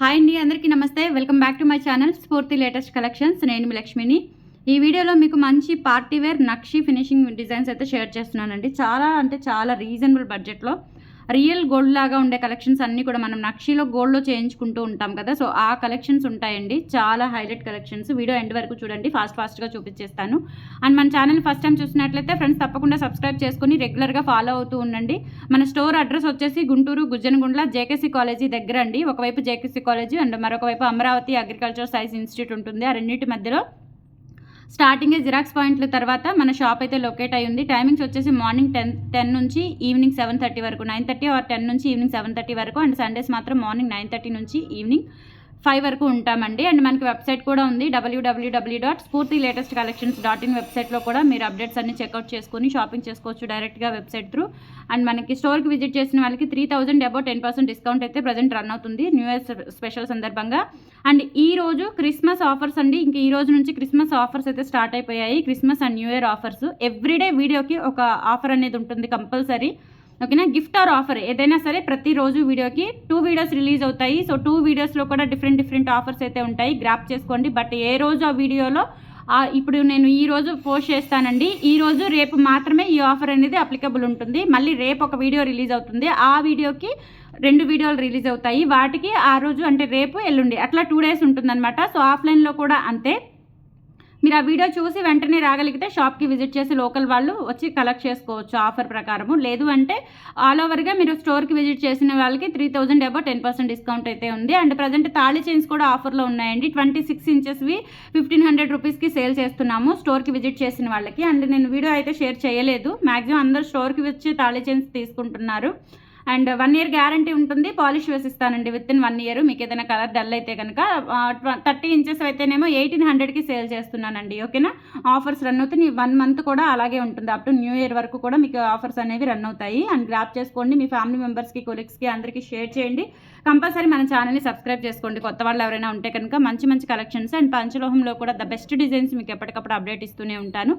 Hi అండి అందరికీ నమస్తే. Welcome back to my channel Spoorthi latest collections. నేను మీ లక్ష్మిని. ఈ వీడియోలో మీకు మంచి party wear nakshi finishing designs అయితే షేర్ చేస్తున్నానండి. చాలా అంటే చాలా రీజనబుల్ బడ్జెట్లో. రియల్ గోల్డ్ లాగా ఉండే కలెక్షన్స్ అన్నీ కూడా మనం నక్షిలో గోల్డ్లో చేయించుకుంటూ ఉంటాం కదా. సో ఆ కలెక్షన్స్ ఉంటాయండి. చాలా హైలైట్ కలెక్షన్స్. వీడియో ఎండ్ వరకు చూడండి. ఫాస్ట్ ఫాస్ట్గా చూపించేస్తాను అండ్ మన ఛానల్ ఫస్ట్ టైం చూసినట్లయితే ఫ్రెండ్స్ తప్పకుండా సబ్స్క్రైబ్ చేసుకుని రెగ్యులర్గా ఫాలో అవుతూ ఉండండి. మన స్టోర్ అడ్రస్ వచ్చేసి గుంటూరు గుజ్జనగుండ్ల జేకేసీ కాలేజీ దగ్గర అండి. ఒకవైపు జేకేసీ కాలేజీ అండ్ మరొక వైపు అమరావతి అగ్రికల్చర్ సైన్స్ ఇన్స్టిట్యూట్ ఉంటుంది. ఆ రెండింటి మధ్యలో స్టార్టింగే జిరాక్స్ పాయింట్ల తర్వాత మన షాప్ అయితే లొకేట్ అయి ఉంది. టైమింగ్స్ వచ్చేసి మార్నింగ్ టెన్ టెన్ నుంచి ఈవినింగ్ సెవెన్ థర్టీ వరకు. నైన్ థర్టీ ఆర్ టెన్ నుంచి ఈవినింగ్ సెవెన్ థర్టీ వరకు. అండ్ సండేస్ మాత్రం మార్నింగ్ నైన్ థర్టీ నుంచి ఈవినింగ్ ఫైవ్ వరకు ఉంటామండి. అండ్ మనకి వెబ్సైట్ కూడా ఉంది. W W W dot Spoorthi latest collections dot in వెబ్సైట్లో కూడా మీరు అప్డేట్స్ అన్ని చెక్అవుట్ చేసుకొని షాపింగ్ చేసుకోవచ్చు డైరెక్ట్గా వెబ్సైట్ త్రూ. అండ్ మనకి స్టోర్కి విజిట్ చేసిన వాళ్ళకి three thousand about ten percent discount అయితే ప్రజెంట్ రన్ అవుతుంది. న్యూ ఇయర్ స్పెషల్ సందర్భంగా. అండ్ ఈ రోజు క్రిస్మస్ ఆఫర్స్ అండి. ఇంక ఈ రోజు నుంచి క్రిస్మస్ ఆఫర్స్ అయితే స్టార్ట్ అయిపోయాయి. Christmas and new year offers. Everyday వీడియోకి ఒక ఆఫర్ అనేది ఉంటుంది కంపల్సరీ. ఓకేనా? Gift or offer? ఏదైనా సరే ప్రతిరోజు వీడియోకి టూ వీడియోస్ రిలీజ్ అవుతాయి. సో టూ వీడియోస్లో కూడా డిఫరెంట్ డిఫరెంట్ ఆఫర్స్ అయితే ఉంటాయి. గ్రాప్ చేసుకోండి. బట్ ఏ రోజు ఆ వీడియోలో ఇప్పుడు నేను ఈ రోజు పోస్ట్ చేస్తానండి. ఈ రోజు రేపు మాత్రమే ఈ ఆఫర్ అనేది అప్లికబుల్ ఉంటుంది. మళ్ళీ రేపు ఒక వీడియో రిలీజ్ అవుతుంది. ఆ వీడియోకి రెండు వీడియోలు రిలీజ్ అవుతాయి. వాటికి ఆ రోజు అంటే రేపు ఎల్లుండి అట్లా టూ డేస్ ఉంటుందన్నమాట. సో ఆఫ్లైన్లో కూడా అంతే. మీరు ఆ వీడియో చూసి వెంటనే రాగలిగితే షాప్కి విజిట్ చేసి లోకల్ వాళ్ళు వచ్చి కలెక్ట్ చేసుకోవచ్చు ఆఫర్ ప్రకారము. లేదు అంటే ఆల్ ఓవర్గా మీరు స్టోర్కి విజిట్ చేసిన వాళ్ళకి three thousand above ten percent discount అయితే ఉంది. అండ్ ప్రజెంట్ తాళి చైన్స్ కూడా ఆఫర్లో ఉన్నాయండి. ట్వంటీ సిక్స్ ఇంచెస్వి ఫిఫ్టీన్ హండ్రెడ్ రూపీస్కి సేల్ చేస్తున్నాము స్టోర్కి విజిట్ చేసిన వాళ్ళకి. అండ్ నేను వీడియో అయితే షేర్ చేయలేదు. మ్యాక్సిమం అందరూ స్టోర్కి వచ్చి తాళి చైన్స్ తీసుకుంటున్నారు. అండ్ వన్ ఇయర్ గ్యారంటీ ఉంటుంది పాలిష్ వేసిస్తానండి విత్ ఇన్ వన్ ఇయర్. మీకు ఏదైనా కలర్ డల్ అయితే కనుక థర్టీ ఇంచెస్ అయితేనేమో ఎయిటీన్ హండ్రెడ్కి సేల్ చేస్తున్నానండి ఓకేనా? ఆఫర్స్ రన్ అవుతాయి వన్ మంత్ కూడా అలాగే ఉంటుంది. అప్ టు న్యూ ఇయర్ వరకు కూడా మీకు ఆఫర్స్ అనేవి రన్ అవుతాయి. అండ్ గ్రాప్ చేసుకోండి. మీ ఫ్యామిలీ మెంబర్స్కి కొలీగ్స్కి అందరికీ షేర్ చేయండి. కంపల్సరీ మన ఛానల్ని సబ్స్క్రైబ్ చేసుకోండి. కొత్త వాళ్ళు ఎవరైనా ఉంటే కనుక మంచి మంచి కలెక్షన్స్ అండ్ పంచలోహంలో కూడా ద బెస్ట్ డిజైన్స్ మీకు ఎప్పటికప్పుడు అప్డేట్ ఇస్తూనే ఉంటాను.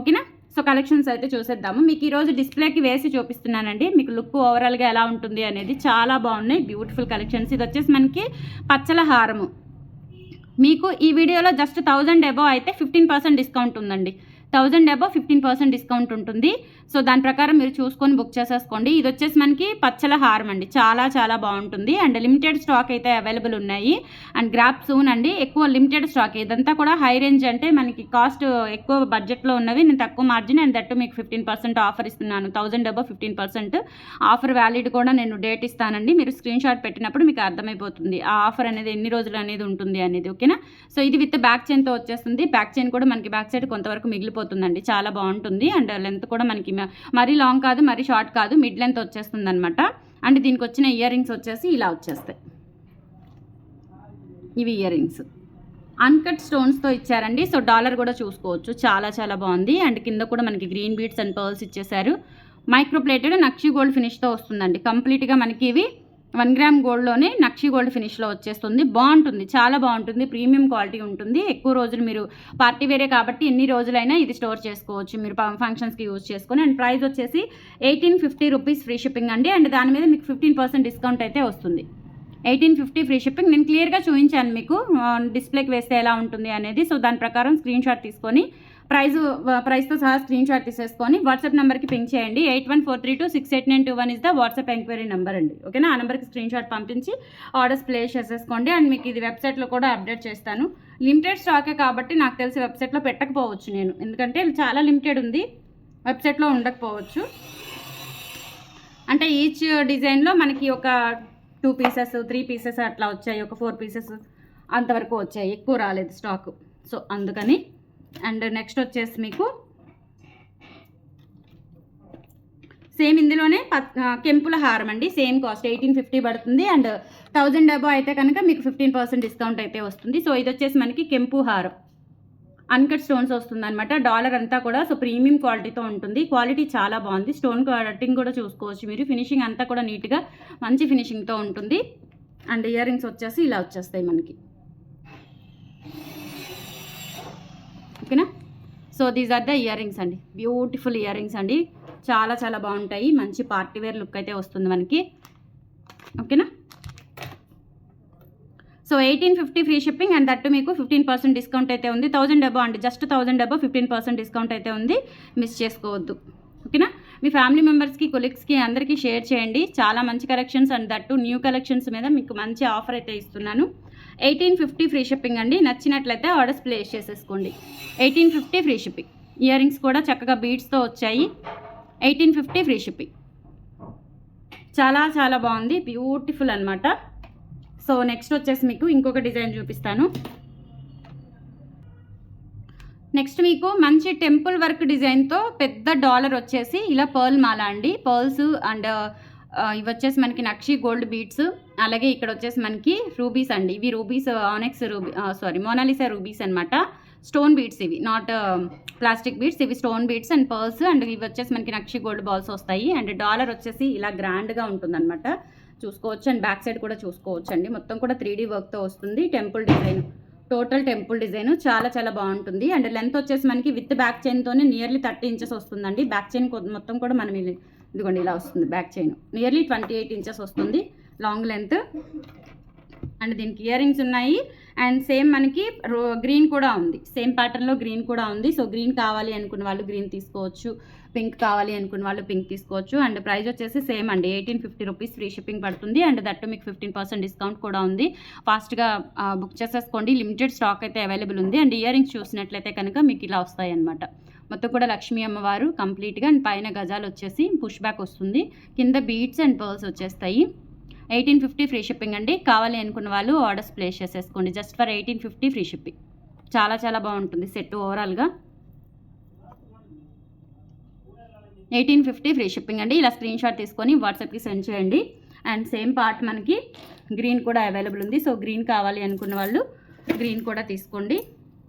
ఓకేనా? సో కలెక్షన్స్ అయితే చూసేద్దాము. మీకు ఈరోజు డిస్ప్లేకి వేసి చూపిస్తున్నానండి. మీకు లుక్ ఓవరాల్గా ఎలా ఉంటుంది అనేది చాలా బాగున్నాయి. Beautiful collections. ఇది వచ్చేసి మనకి పచ్చల హారము. మీకు ఈ వీడియోలో జస్ట్ థౌజండ్ అబవ్ అయితే ఫిఫ్టీన్ పర్సెంట్ డిస్కౌంట్ ఉందండి. Thousand above fifteen percent discount ఉంటుంది. సో దాని ప్రకారం మీరు చూసుకొని బుక్ చేసేసుకోండి. ఇది వచ్చేసి మనకి పచ్చల హారం అండి. చాలా చాలా బాగుంటుంది. అండ్ లిమిటెడ్ స్టాక్ అయితే అవైలబుల్ ఉన్నాయి. అండ్ గ్రాప్ సూన్ అండి. ఎక్కువ లిమిటెడ్ స్టాక్. ఇదంతా కూడా హై రేంజ్ అంటే మనకి కాస్ట్ ఎక్కువ బడ్జెట్లో ఉన్నవి. నేను తక్కువ మార్జిన్ అండ్ దట్టు మీకు ఫిఫ్టీన్ పర్సెంట్ ఆఫర్ ఇస్తున్నాను. Thousand above fifteen percent offer valid కూడా నేను డేట్ ఇస్తానండి. మీరు స్క్రీన్ షాట్ పెట్టినప్పుడు మీకు అర్థమైపోతుంది. ఆ ఆఫర్ అనేది ఎన్ని రోజులు అనేది ఉంటుంది అనేది ఓకేనా? సో ఇది విత్ బ్యాక్ చైన్తో వచ్చేస్తుంది. బ్యాక్ చైన్ కూడా మనకి బ్యాక్ సైడ్ కొంతవరకు మిగిలిపోతుందండి. చాలా బాగుంటుంది. అండ్ లెంత్ కూడా మనకి మరీ లాంగ్ కాదు మరీ షార్ట్ కాదు మిడ్ లెంత్ వచ్చేస్తుంది అనమాట అండ్ దీనికి వచ్చిన ఇయర్ రింగ్స్ వచ్చేసి ఇలా వచ్చేస్తాయి. ఇవి ఇయర్ రింగ్స్ అన్కట్ స్టోన్స్తో ఇచ్చారండి. సో డాలర్ కూడా చూసుకోవచ్చు. చాలా చాలా బాగుంది. అండ్ కింద కూడా మనకి గ్రీన్ బీడ్స్ అండ్ పర్ల్స్ ఇచ్చేసారు మైక్రోప్లేటెడ్ నక్షి గోల్డ్ ఫినిష్తో వస్తుందండి. కంప్లీట్గా మనకి ఇవి వన్ గ్రామ్ గోల్డ్లోనే నక్షి గోల్డ్ ఫినిష్లో వచ్చేస్తుంది. బాగుంటుంది. చాలా బాగుంటుంది. ప్రీమియం క్వాలిటీ ఉంటుంది. ఎక్కువ రోజులు మీరు పార్టీ వేరే కాబట్టి ఎన్ని రోజులైనా ఇది స్టోర్ చేసుకోవచ్చు. మీరు ఫంక్షన్స్కి యూజ్ చేసుకొని అండ్ ప్రైస్ వచ్చేసి eighteen fifty rupees free shipping అండి. అండ్ దాని మీద మీకు ఫిఫ్టీన్ పర్సెంట్ డిస్కౌంట్ అయితే వస్తుంది. Eighteen fifty free shipping. నేను క్లియర్గా చూపించాను మీకు డిస్ప్లేకి వేస్తే ఎలా ఉంటుంది అనేది. సో దాని ప్రకారం స్క్రీన్ షాట్ తీసుకొని ప్రైజ్ ప్రైస్తో సహా స్క్రీన్ షాట్ తీసేసుకొని వాట్సాప్ నెంబర్కి పింక్ చేయండి. Eight one four three two six eight nine two one is the WhatsApp enquiry number అండి. ఓకేనా? ఆ నెంబర్కి స్క్రీన్ షాట్ పంపించి ఆర్డర్స్ ప్లేస్ చేసేసుకోండి. అండ్ మీకు ఇది వెబ్సైట్లో కూడా అప్డేట్ చేస్తాను. లిమిటెడ్ స్టాకే కాబట్టి నాకు తెలిసి వెబ్సైట్లో పెట్టకపోవచ్చు నేను. ఎందుకంటే చాలా లిమిటెడ్ ఉంది. వెబ్సైట్లో ఉండకపోవచ్చు. అంటే ఈచ్ డిజైన్లో మనకి ఒక టూ పీసెస్ త్రీ పీసెస్ అట్లా వచ్చాయి. ఒక ఫోర్ పీసెస్ అంతవరకు వచ్చాయి. ఎక్కువ రాలేదు స్టాక్. సో అందుకని అండ్ నెక్స్ట్ వచ్చేసి మీకు సేమ్ ఇందులోనే పత్- కెంపుల హారం అండి. సేమ్ కాస్ట్ ఎయిటీన్ ఫిఫ్టీ పడుతుంది. అండ్ థౌజండ్ అబో అయితే కనుక మీకు ఫిఫ్టీన్ పర్సెంట్ డిస్కౌంట్ అయితే వస్తుంది. సో ఇది వచ్చేసి మనకి కెంపు హారం. అన్కట్ స్టోన్స్ వస్తుంది అనమాట డాలర్ అంతా కూడా సో ప్రీమియం క్వాలిటీతో ఉంటుంది. క్వాలిటీ చాలా బాగుంది. స్టోన్ కటింగ్ కూడా చూసుకోవచ్చు మీరు. ఫినిషింగ్ అంతా కూడా నీట్గా మంచి ఫినిషింగ్తో ఉంటుంది. అండ్ ఇయర్ రింగ్స్ వచ్చేసి ఇలా వచ్చేస్తాయి మనకి. ఓకేనా? So these are the earrings అండి. బ్యూటిఫుల్ ఇయర్ రింగ్స్ అండి. చాలా చాలా బాగుంటాయి. మంచి పార్టీవేర్ లుక్ అయితే వస్తుంది మనకి. ఓకేనా? So eighteen fifty free shipping and that మీకు ఫిఫ్టీన్ పర్సెంట్ డిస్కౌంట్ అయితే ఉంది. థౌసండ్ డబ్బా అండి just thousand above fifteen percent discount అయితే ఉంది. మిస్ చేసుకోవద్దు. ఓకేనా? మీ ఫ్యామిలీ మెంబర్స్కి కొలీగ్స్కి అందరికీ షేర్ చేయండి. చాలా మంచి collections and that new collections మీద మీకు మంచి ఆఫర్ అయితే ఇస్తున్నాను. ఎయిటీన్ ఫిఫ్టీ ఫ్రీ షిప్పింగ్ అండి. నచ్చినట్లయితే ఆర్డర్స్ ప్లేస్ చేసేసుకోండి. Eighteen fifty free shipping earrings కూడా చక్కగా బీడ్స్తో వచ్చాయి. ఎయిటీన్ ఫిఫ్టీ ఫ్రీ షిప్పింగ్ చాలా చాలా బాగుంది. బ్యూటిఫుల్ అనమాట సో నెక్స్ట్ వచ్చేసి మీకు ఇంకొక డిజైన్ చూపిస్తాను. నెక్స్ట్ మీకు మంచి టెంపుల్ వర్క్ డిజైన్తో పెద్ద డాలర్ వచ్చేసి ఇలా పర్ల్ మాల అండి. పర్ల్స్ అండ్ ఇవి వచ్చేసి మనకి నక్షి గోల్డ్ బీడ్స్ అలాగే ఇక్కడ వచ్చేసి మనకి రూబీస్ అండి. ఇవి rubies ఆనెక్స్ ruby sorry Mona Lisa rubies అనమాట స్టోన్ బీడ్స్ ఇవి నాట్ ప్లాస్టిక్ బీడ్స్ ఇవి stone beads and pearls and ఇవి వచ్చేసి మనకి నక్షి గోల్డ్ బాల్స్ వస్తాయి. అండ్ డాలర్ వచ్చేసి ఇలా గ్రాండ్గా ఉంటుందన్నమాట. చూసుకోవచ్చు అండ్ బ్యాక్ సైడ్ కూడా చూసుకోవచ్చు అండి మొత్తం కూడా త్రీ డీ వర్క్తో వస్తుంది. Temple design total temple design చాలా చాలా బాగుంటుంది. అండ్ లెంత్ వచ్చేసి మనకి విత్ బ్యాక్ చైన్తోనే నియర్లీ థర్టీ ఇంచెస్ వస్తుందండి. బ్యాక్ చైన్ మొత్తం కూడా మనం ఇదిగోండి ఇలా వస్తుంది back chain. Nearly twenty eight inches వస్తుంది లాంగ్ లెంత్ అండ్ దీనికి ఇయర్ రింగ్స్ ఉన్నాయి. అండ్ సేమ్ మనకి గ్రీన్ కూడా ఉంది. సేమ్ ప్యాటర్న్లో గ్రీన్ కూడా ఉంది. సో గ్రీన్ కావాలి అనుకున్న వాళ్ళు గ్రీన్ తీసుకోవచ్చు. పింక్ కావాలి అనుకున్న వాళ్ళు పింక్ తీసుకోవచ్చు. అండ్ ప్రైస్ వచ్చేసి సేమ్ అండి. Eighteen fifty rupees free shipping పడుతుంది. అండ్ దట్టు మీకు ఫిఫ్టీన్ పర్సెంట్ డిస్కౌంట్ కూడా ఉంది. ఫాస్ట్గా బుక్ చేసేసుకోండి. లిమిటెడ్ స్టాక్ అయితే అవైలబుల్ ఉంది. అండ్ ఇయర్ రింగ్స్ చూసినట్లయితే కనుక మీకు ఇలా వస్తాయి అనమాట మొత్తం కూడా లక్ష్మీ అమ్మవారు కంప్లీట్గా అండ్ పైన గజాలు వచ్చేసి పుష్ బ్యాక్ వస్తుంది. కింద బీట్స్ అండ్ పర్ల్స్ వచ్చేస్తాయి. ఎయిటీన్ ఫిఫ్టీ ఫ్రీ షిప్పింగ్ అండి. కావాలి అనుకున్న వాళ్ళు ఆర్డర్స్ ప్లేస్ చేసేసుకోండి. Just for eighteen fifty free shipping. చాలా చాలా బాగుంటుంది సెట్ ఓవరాల్గా. ఎయిటీన్ ఫిఫ్టీ ఫ్రీ షిప్పింగ్ అండి. ఇలా స్క్రీన్ షాట్ తీసుకొని వాట్సాప్కి సెండ్ చేయండి. అండ్ సేమ్ పార్ట్ మనకి గ్రీన్ కూడా అవైలబుల్ ఉంది. సో గ్రీన్ కావాలి అనుకున్న వాళ్ళు గ్రీన్ కూడా తీసుకోండి.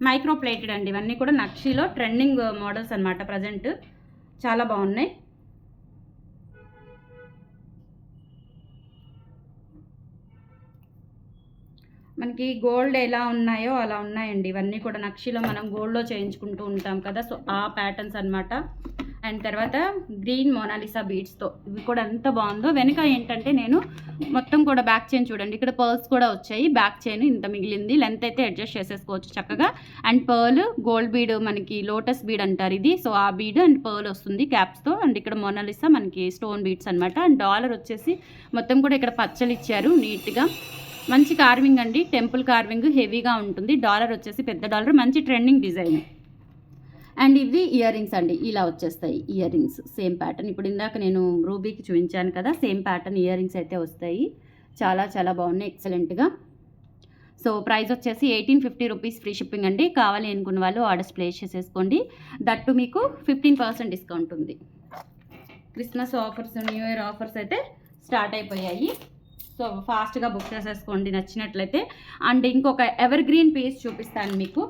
మైక్రో ప్లేటెడ్ అండి. ఇవన్నీ కూడా నక్షిలో ట్రెండింగ్ మోడల్స్ అనమాట ప్రజెంట్. చాలా బాగున్నాయి. మనకి గోల్డ్ ఎలా ఉన్నాయో అలా ఉన్నాయండి. ఇవన్నీ కూడా నక్షిలో మనం గోల్డ్లో చేయించుకుంటూ ఉంటాం కదా. సో ఆ ప్యాటర్న్స్ అనమాట అండ్ తర్వాత గ్రీన్ మోనాలిసా బీడ్స్తో ఇవి కూడా ఎంత బాగుందో. వెనక ఏంటంటే నేను మొత్తం కూడా బ్యాక్ చైన్ చూడండి. ఇక్కడ పర్ల్స్ కూడా వచ్చాయి. బ్యాక్ చైన్ ఇంత మిగిలింది. లెంత్ అయితే అడ్జస్ట్ చేసేసుకోవచ్చు చక్కగా. అండ్ పర్ల్ గోల్డ్ బీడ్ మనకి లోటస్ బీడ్ అంటారు ఇది. సో ఆ బీడ్ అండ్ పర్ల్ వస్తుంది క్యాప్స్తో అండ్ ఇక్కడ మోనాలిసా మనకి స్టోన్ బీడ్స్ అనమాట అండ్ డాలర్ వచ్చేసి మొత్తం కూడా ఇక్కడ పచ్చలు ఇచ్చారు నీట్గా. మంచి కార్వింగ్ అండి. టెంపుల్ కార్వింగ్ హెవీగా ఉంటుంది. డాలర్ వచ్చేసి పెద్ద డాలర్ మంచి ట్రెండింగ్ డిజైన్ అండ్ ఇవి ఇయర్ రింగ్స్ అండి. ఇలా వచ్చేస్తాయి ఇయర్ రింగ్స్ సేమ్ ప్యాటర్న్. ఇప్పుడు ఇందాక నేను రూబీకి చూపించాను కదా సేమ్ ప్యాటర్న్ ఇయర్ రింగ్స్ అయితే వస్తాయి. చాలా చాలా బాగున్నాయి. ఎక్సలెంట్గా. సో ప్రైస్ వచ్చేసి eighteen fifty rupees free shipping అండి. కావాలి అనుకున్న వాళ్ళు ఆర్డర్స్ ప్లేస్ చేసేసుకోండి. దట్టు మీకు ఫిఫ్టీన్ పర్సెంట్ డిస్కౌంట్ ఉంది. Christmas offers new year offers అయితే స్టార్ట్ అయిపోయాయి. సో ఫాస్ట్గా బుక్ చేసేసుకోండి నచ్చినట్లయితే. అండ్ ఇంకొక ఎవర్ గ్రీన్ పీస్ చూపిస్తాను మీకు.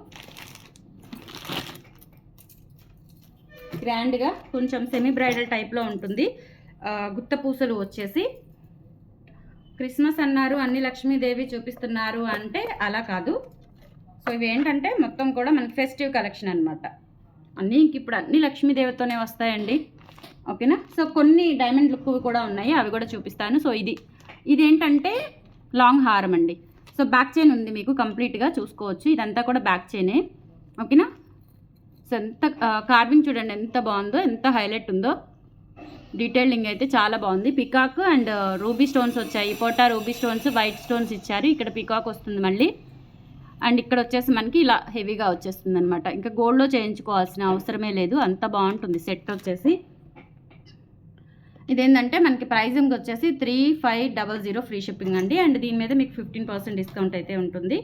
గ్రాండ్గా కొంచెం సెమీ బ్రైడల్ టైప్లో ఉంటుంది గుత్త పూసలు వచ్చేసి క్రిస్మస్ అన్నారు అన్ని లక్ష్మీదేవి చూపిస్తున్నారు అంటే అలా కాదు. సో ఇవి ఏంటంటే మొత్తం కూడా మనకి ఫెస్టివ్ కలెక్షన్ అనమాట అన్నీ ఇంక ఇప్పుడు అన్ని లక్ష్మీదేవితోనే వస్తాయండి. ఓకేనా? సో కొన్ని డైమండ్ లుక్ కూడా ఉన్నాయి అవి కూడా చూపిస్తాను. సో ఇది ఇది ఏంటంటే లాంగ్ హారం అండి. సో బ్యాక్ చైన్ ఉంది మీకు కంప్లీట్గా చూసుకోవచ్చు. ఇదంతా కూడా బ్యాక్ చైనే ఓకేనా? సో ఎంత కార్వింగ్ చూడండి ఎంత బాగుందో ఎంత హైలైట్ ఉందో. డీటెయిలింగ్ అయితే చాలా బాగుంది. పికాక్ అండ్ రూబీ స్టోన్స్ వచ్చాయి. పోటా రూబీ స్టోన్స్ వైట్ స్టోన్స్ ఇచ్చారు. ఇక్కడ పికాక్ వస్తుంది మళ్ళీ. అండ్ ఇక్కడ వచ్చేసి మనకి ఇలా హెవీగా వచ్చేస్తుంది అనమాట ఇంకా గోల్డ్లో చేయించుకోవాల్సిన అవసరమే లేదు. అంత బాగుంటుంది. సెట్ వచ్చేసి. ఇదేంటంటే మనకి ప్రైజింగ్ వచ్చేసి three five double zero free shipping అండి. అండ్ దీని మీద మీకు ఫిఫ్టీన్ పర్సెంట్ డిస్కౌంట్ అయితే ఉంటుంది.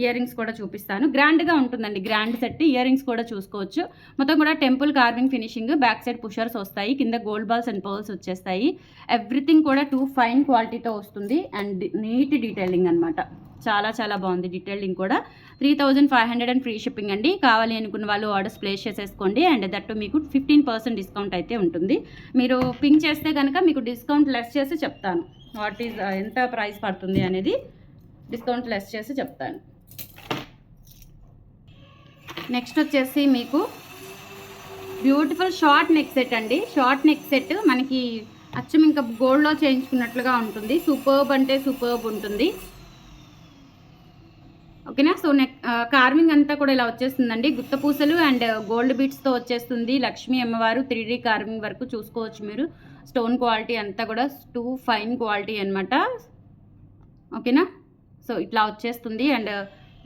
ఇయర్ రింగ్స్ కూడా చూపిస్తాను. గ్రాండ్గా ఉంటుందండి. గ్రాండ్ సెట్ ఇయర్ రింగ్స్ కూడా చూసుకోవచ్చు. మొత్తం కూడా temple carving finishing back side pushers వస్తాయి. కింద గోల్డ్ బాల్స్ అండ్ పర్ల్స్ వచ్చేస్తాయి. ఎవ్రీథింగ్ కూడా టూ ఫైన్ క్వాలిటీతో వస్తుంది. అండ్ నీట్ డీటెయిలింగ్ అనమాట చాలా చాలా బాగుంది డీటెయిలింగ్ కూడా. Three thousand five hundred and free shipping అండి. కావాలి అనుకున్న వాళ్ళు ఆర్డర్స్ ప్లేస్ చేసేసుకోండి. అండ్ దట్టు మీకు ఫిఫ్టీన్ పర్సెంట్ డిస్కౌంట్ అయితే ఉంటుంది. మీరు పింక్ చేస్తే కనుక మీకు డిస్కౌంట్ లెస్ చేసి చెప్తాను. వాట్ ఈజ్ ఎంత ప్రైస్ పడుతుంది అనేది డిస్కౌంట్ లెస్ చేసి చెప్తాను. నెక్స్ట్ వచ్చేసి మీకు బ్యూటిఫుల్ షార్ట్ నెక్ సెట్ అండి. షార్ట్ నెక్ సెట్ మనకి అచ్చం ఇంకా గోల్డ్లో చేయించుకున్నట్లుగా ఉంటుంది. సూపర్బ్ అంటే సూపర్బ్ ఉంటుంది. ఓకేనా? సో నెక్ కార్వింగ్ అంతా కూడా ఇలా వచ్చేస్తుందండి. గుత్త పూసలు అండ్ గోల్డ్ బీట్స్తో వచ్చేస్తుంది. లక్ష్మీ అమ్మవారు త్రీ డీ కార్వింగ్ వరకు చూసుకోవచ్చు మీరు. స్టోన్ క్వాలిటీ అంతా కూడా టూ ఫైన్ క్వాలిటీ అనమాట ఓకేనా? సో ఇట్లా వచ్చేస్తుంది. అండ్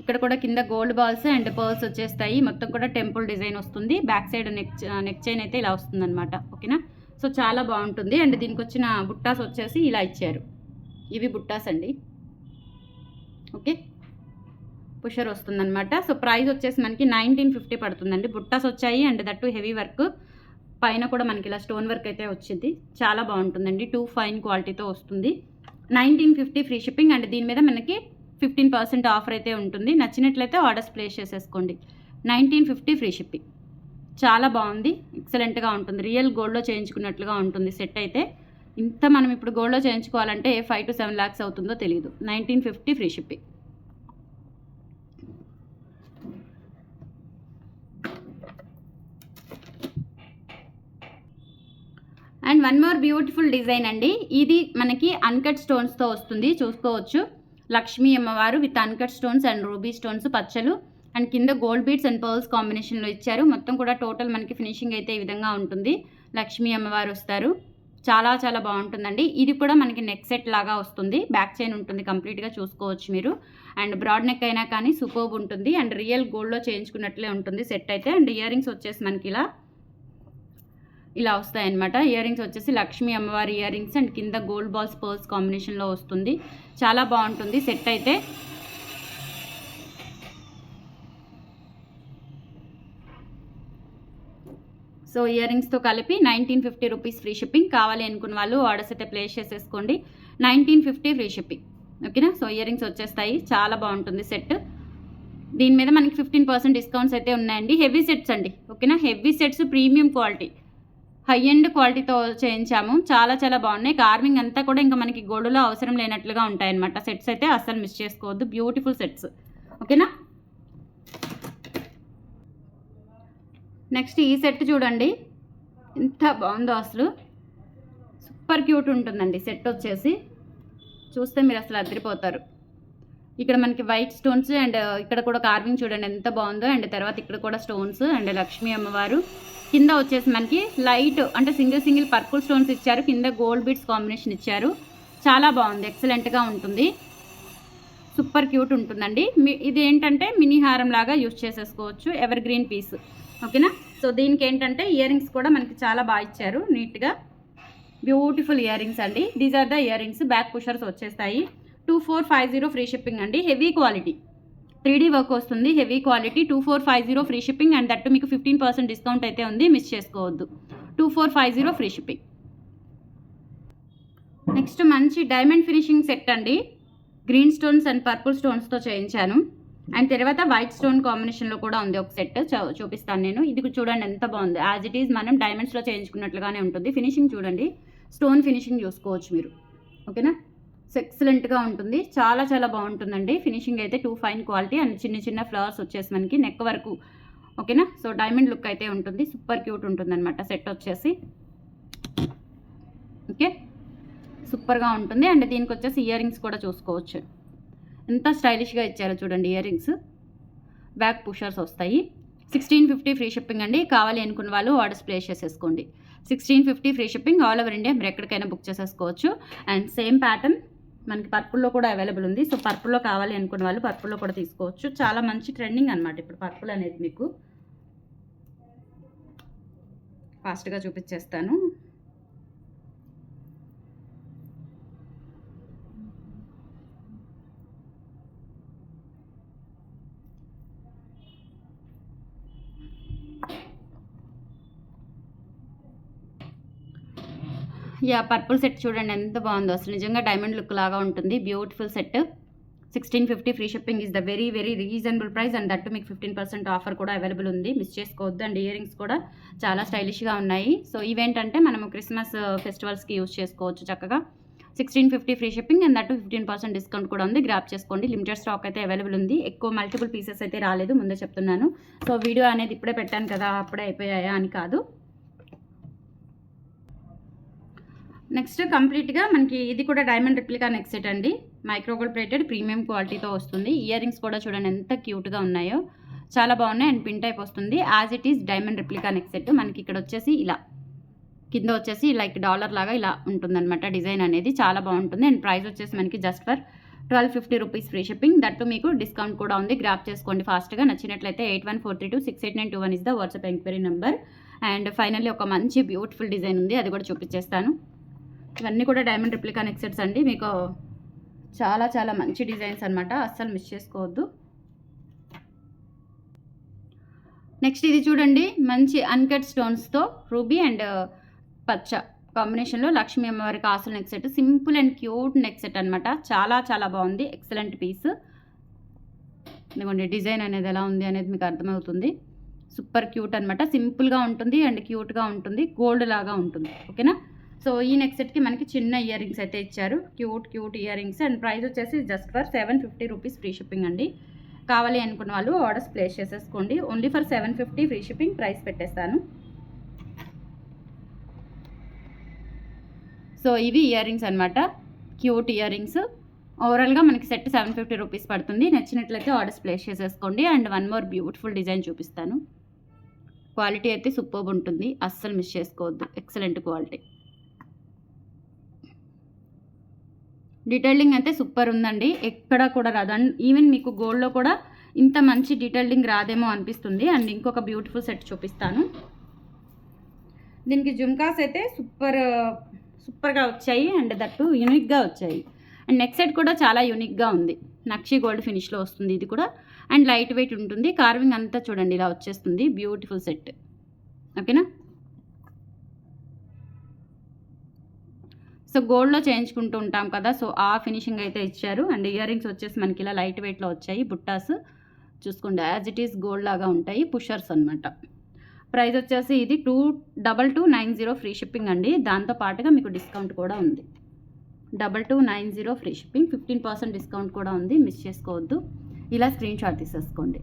ఇక్కడ కూడా కింద గోల్డ్ బాల్స్ అండ్ పర్ల్స్ వచ్చేస్తాయి. మొత్తం కూడా టెంపుల్ డిజైన్ వస్తుంది. Back side neck neck chain అయితే ఇలా వస్తుంది అనమాట ఓకేనా? సో చాలా బాగుంటుంది. అండ్ దీనికి వచ్చిన బుట్టాస్ వచ్చేసి ఇలా ఇచ్చారు. ఇవి బుట్టాస్ అండి. ఓకే? పుషర్ వస్తుందన్నమాట. సో ప్రైస్ వచ్చేసి మనకి నైన్టీన్ ఫిఫ్టీ పడుతుందండి. బుట్టాస్ వచ్చాయి. And that heavy work. పైన కూడా మనకి ఇలా స్టోన్ వర్క్ అయితే వచ్చింది. చాలా బాగుంటుందండి. టూ ఫైన్ క్వాలిటీతో వస్తుంది. Nineteen fifty free shipping. And దీని మీద మనకి ఫిఫ్టీన్ పర్సెంట్ ఆఫర్ అయితే ఉంటుంది. నచ్చినట్లయితే ఆర్డర్స్ ప్లేస్ చేసేసుకోండి. Nineteen fifty free shipping. చాలా బాగుంది. ఎక్సలెంట్గా ఉంటుంది. రియల్ గోల్డ్లో చేయించుకున్నట్లుగా ఉంటుంది సెట్ అయితే. ఇంత మనం ఇప్పుడు గోల్డ్లో చేయించుకోవాలంటే ఫైవ్ టు సెవెన్ ల్యాక్స్ అవుతుందో తెలియదు nineteen fifty free shipping. And one more beautiful design అండి. ఇది మనకి అన్కట్ స్టోన్స్తో వస్తుంది. చూసుకోవచ్చు. లక్ష్మీ అమ్మవారు with uncut stones and ruby stones పచ్చలు అండ్ కింద గోల్డ్ బీడ్స్ అండ్ పర్ల్స్ కాంబినేషన్లో ఇచ్చారు. మొత్తం కూడా టోటల్ మనకి ఫినిషింగ్ అయితే ఈ విధంగా ఉంటుంది. లక్ష్మీ అమ్మవారు వస్తారు. చాలా చాలా బాగుంటుందండి. ఇది కూడా మనకి నెక్ సెట్ లాగా వస్తుంది. బ్యాక్ చైన్ ఉంటుంది కంప్లీట్గా చూసుకోవచ్చు మీరు. అండ్ బ్రాడ్ నెక్ అయినా కానీ సూపర్బ్ ఉంటుంది. అండ్ రియల్ గోల్డ్లో చేయించుకున్నట్లే ఉంటుంది సెట్ అయితే. అండ్ ఇయర్ రింగ్స్ వచ్చేసి మనకి ఇలా ఇలా వస్తాయన్నమాట. ఇయర్ రింగ్స్ వచ్చేసి లక్ష్మీ అమ్మవారి ఇయర్ రింగ్స్ అండ్ కింద గోల్డ్ బాల్స్ పర్స్ కాంబినేషన్లో వస్తుంది. చాలా బాగుంటుంది. సెట్ అయితే సో ఇయర్ రింగ్స్తో కలిపి nineteen fifty rupees free shipping కావాలి అనుకున్న వాళ్ళు ఆర్డర్స్ అయితే ప్లేస్ చేసేసుకోండి. నైన్టీన్ ఫిఫ్టీ ఫ్రీ షిప్పింగ్ ఓకేనా సో ఇయర్ రింగ్స్ వచ్చేస్తాయి. చాలా బాగుంటుంది సెట్ దీని మీద మనకి ఫిఫ్టీన్ పర్సెంట్ డిస్కౌంట్స్ అయితే ఉన్నాయండి. హెవీ సెట్స్ అండి. ఓకేనా heavy sets premium quality high end క్వాలిటీతో చేయించాము. చాలా చాలా బాగున్నాయి. కార్వింగ్ అంతా కూడా ఇంకా మనకి గోల్డ్లో అవసరం లేనట్లుగా ఉంటాయన్నమాట. సెట్స్ అయితే అస్సలు మిస్ చేసుకోవద్దు. బ్యూటిఫుల్ సెట్స్ ఓకేనా? నెక్స్ట్ ఈ సెట్ చూడండి. ఎంత బాగుందో అసలు. సూపర్ క్యూట్ ఉంటుందండి. సెట్ వచ్చేసి. చూస్తే మీరు అసలు అదిరిపోతారు. ఇక్కడ మనకి వైట్ స్టోన్స్ అండ్ ఇక్కడ కూడా కార్వింగ్ చూడండి ఎంత బాగుందో. అండ్ తర్వాత ఇక్కడ కూడా స్టోన్స్ అండ్ లక్ష్మీ అమ్మవారు. కింద వచ్చేసి మనకి లైట్ అంటే సింగిల్ సింగిల్ పర్పుల్ స్టోన్స్ ఇచ్చారు. కింద గోల్డ్ బీట్స్ కాంబినేషన్ ఇచ్చారు. చాలా బాగుంది. ఎక్సలెంట్గా ఉంటుంది. సూపర్ క్యూట్ ఉంటుందండి. మీ ఇది ఏంటంటే మినీ హారం లాగా యూజ్ చేసేసుకోవచ్చు. ఎవర్ గ్రీన్ పీస్ ఓకేనా? సో దీనికి ఏంటంటే ఇయర్ రింగ్స్ కూడా మనకి చాలా బాగా ఇచ్చారు. నీట్గా బ్యూటిఫుల్ ఇయర్ రింగ్స్ అండి. These are the ear rings back pushers వచ్చేస్తాయి. Two four five zero free shipping అండి. Heavy quality. Three D work వస్తుంది. Heavy quality. Two four five zero free shipping and that మీకు fifteen percent discount అయితే ఉంది. Miss చేసుకోవద్దు. Two four five zero free shipping. Next మంచి diamond finishing set అండి. Green stones and purple స్టోన్స్తో చేయించాను. And తర్వాత వైట్ స్టోన్ కాంబినేషన్లో కూడా ఉంది ఒక సెట్. చూపిస్తాను నేను. ఇది చూడండి ఎంత బాగుంది. యాజ్ ఇట్ ఈజ్ మనం డైమండ్స్లో చేయించుకున్నట్లుగానే ఉంటుంది. ఫినిషింగ్ చూడండి. స్టోన్ ఫినిషింగ్ చూసుకోవచ్చు మీరు. ఓకేనా? ఎక్సలెంట్గా ఉంటుంది. చాలా చాలా బాగుంటుందండి. ఫినిషింగ్ అయితే టూ ఫైన్ క్వాలిటీ అండ్ చిన్న చిన్న ఫ్లవర్స్ వచ్చేసి మనకి నెక్ వరకు. ఓకేనా సో డైమండ్ లుక్ అయితే ఉంటుంది. సూపర్ క్యూట్ ఉంటుంది అనమాట సెట్ వచ్చేసి ఓకే సూపర్గా ఉంటుంది. అండ్ దీనికి వచ్చేసి ఇయర్ రింగ్స్ కూడా చూసుకోవచ్చు. ఎంత స్టైలిష్గా ఇచ్చారో చూడండి ఇయర్ రింగ్స్ బ్యాక్ పుషర్స్ వస్తాయి. సిక్స్టీన్ ఫిఫ్టీ ఫ్రీ షిప్పింగ్ అండి. కావాలి అనుకున్న వాళ్ళు ఆర్డర్స్ ప్లేస్ చేసేసుకోండి. Sixteen fifty free shipping all over India మీరు ఎక్కడికైనా బుక్ చేసేసుకోవచ్చు. అండ్ సేమ్ ప్యాటర్న్ మనకి పర్పుల్లో కూడా అవైలబుల్ ఉంది. సో పర్పుల్లో కావాలి అనుకున్న వాళ్ళు పర్పుల్లో కూడా తీసుకోవచ్చు. చాలా మంచి ట్రెండింగ్ అనమాట ఇప్పుడు పర్పుల్ అనేది మీకు. ఫాస్ట్గా చూపించేస్తాను. యా పర్పుల్ సెట్ చూడండి ఎంత బాగుందో. అసలు నిజంగా డైమండ్ లుక్ లాగా ఉంటుంది. Beautiful set sixteen fifty free shipping is the very very reasonable price and that మీకు ఫిఫ్టీన్ పర్సెంట్ ఆఫర్ కూడా అవైలబుల్ ఉంది. మిస్ చేసుకోవద్దు అండ్ ఇయర్ రింగ్స్ కూడా చాలా స్టైలిష్గా ఉన్నాయి. సో ఇవేంటంటే మనము క్రిస్మస్ ఫెస్టివల్స్కి యూజ్ చేసుకోవచ్చు చక్కగా. Sixteen fifty free shipping and that fifteen percent discount కూడా ఉంది. గ్రాప్ చేసుకోండి. లిమిటెడ్ స్టాక్ అయితే అవైలబుల్ ఉంది. ఎక్కువ మల్టిపుల్ పీసెస్ అయితే రాలేదు. ముందే చెప్తున్నాను. సో వీడియో అనేది ఇప్పుడే పెట్టాను కదా అప్పుడే అయిపోయాయా అని కాదు. నెక్స్ట్ కంప్లీట్గా మనకి ఇది కూడా డైమండ్ రిప్లికా నెక్ సెట్ అండి. మైక్రోగోల్డ్ ప్లేటెడ్ ప్రీమియం క్వాలిటీతో వస్తుంది. ఇయర్ రింగ్స్ కూడా చూడండి ఎంత క్యూట్గా ఉన్నాయో. చాలా బాగున్నాయి అండ్ పిన్ టైప్ వస్తుంది. As it is diamond replica neck set మనకి ఇక్కడ వచ్చేసి ఇలా. కింద వచ్చేసి లైక్ డాలర్ లాగా ఇలా ఉంటుందన్నమాట డిజైన్ అనేది. చాలా బాగుంటుంది. అండ్ ప్రైస్ వచ్చేసి మనకి just for twelve fifty rupees free shipping. That మీకు డిస్కౌంట్ కూడా ఉంది. గ్రాప్ చేసుకోండి ఫాస్ట్గా. నచ్చినట్లయితే eight one four three two six eight nine two one is the WhatsApp enquiry number. And finally ఒక మంచి బ్యూటిఫుల్ డిజైన్ ఉంది. అది కూడా చూపించేస్తాను ఇవన్నీ కూడా డైమండ్ రిప్లికా నెక్సెట్స్ అండి. మీకు చాలా చాలా మంచి డిజైన్స్ అనమాట అస్సలు మిస్ చేసుకోవద్దు. నెక్స్ట్ ఇది చూడండి. మంచి అన్కట్ స్టోన్స్తో రూబీ అండ్ పచ్చ కాంబినేషన్లో లక్ష్మీ అమ్మవారి కాసుల neck set simple and cute neck set అనమాట చాలా చాలా బాగుంది. ఎక్సలెంట్ పీస్ ఇదిగోండి డిజైన్ అనేది ఎలా ఉంది అనేది మీకు అర్థమవుతుంది. సూపర్ క్యూట్ అనమాట సింపుల్గా ఉంటుంది అండ్ క్యూట్గా ఉంటుంది. గోల్డ్ లాగా ఉంటుంది. ఓకేనా సో ఈ నెక్ సెట్కి మనకి చిన్న ఇయర్ రింగ్స్ అయితే ఇచ్చారు. Cute cute ear rings and price వచ్చేసి just for seven fifty rupees free shipping అండి. కావాలి అనుకున్న వాళ్ళు ఆర్డర్స్ ప్లేస్ చేసేసుకోండి. Only for seven fifty free shipping price పెట్టేస్తాను. సో ఇవి ఇయర్ రింగ్స్ అనమాట క్యూట్ ఇయర్ రింగ్స్ ఓవరాల్గా మనకి సెట్ సెవెన్ ఫిఫ్టీ రూపీస్ పడుతుంది. నచ్చినట్లయితే ఆర్డర్స్ ప్లేస్ చేసేసుకోండి. And one more beautiful design చూపిస్తాను. క్వాలిటీ అయితే సూపర్బ్ ఉంటుంది. అస్సలు మిస్ చేసుకోవద్దు. ఎక్సలెంట్ క్వాలిటీ డీటెయిలింగ్ అయితే సూపర్ ఉందండి. ఎక్కడ కూడా రాదు. అండ్ ఈవెన్ మీకు గోల్డ్లో కూడా ఇంత మంచి డీటెయిలింగ్ రాదేమో అనిపిస్తుంది. అండ్ ఇంకొక బ్యూటిఫుల్ సెట్ చూపిస్తాను. దీనికి జుమ్కాస్ అయితే సూపర్ సూపర్గా వచ్చాయి. అండ్ దట్టు యూనిక్గా వచ్చాయి. అండ్ నెక్ సెట్ కూడా చాలా యూనిక్గా ఉంది. నక్షి గోల్డ్ ఫినిష్లో వస్తుంది ఇది కూడా. అండ్ లైట్ వెయిట్ ఉంటుంది. కార్వింగ్ అంతా చూడండి ఇలా వచ్చేస్తుంది. బ్యూటిఫుల్ సెట్ ఓకేనా సో గోల్డ్లో చేయించుకుంటూ ఉంటాం కదా సో ఆ ఫినిషింగ్ అయితే ఇచ్చారు. అండ్ ఇయర్ రింగ్స్ వచ్చేసి మనకి ఇలా లైట్ వెయిట్లో వచ్చాయి. బుట్టాస్ చూసుకోండి యాజ్ ఇట్ ఈస్ గోల్డ్ లాగా ఉంటాయి. పుషర్స్ అనమాట ప్రైస్ వచ్చేసి ఇది two double two nine zero free shipping అండి. దాంతో పాటుగా మీకు డిస్కౌంట్ కూడా ఉంది. Double two nine zero free shipping. Fifteen percent discount కూడా ఉంది. మిస్ చేసుకోవద్దు. ఇలా స్క్రీన్ షాట్ తీసేసుకోండి.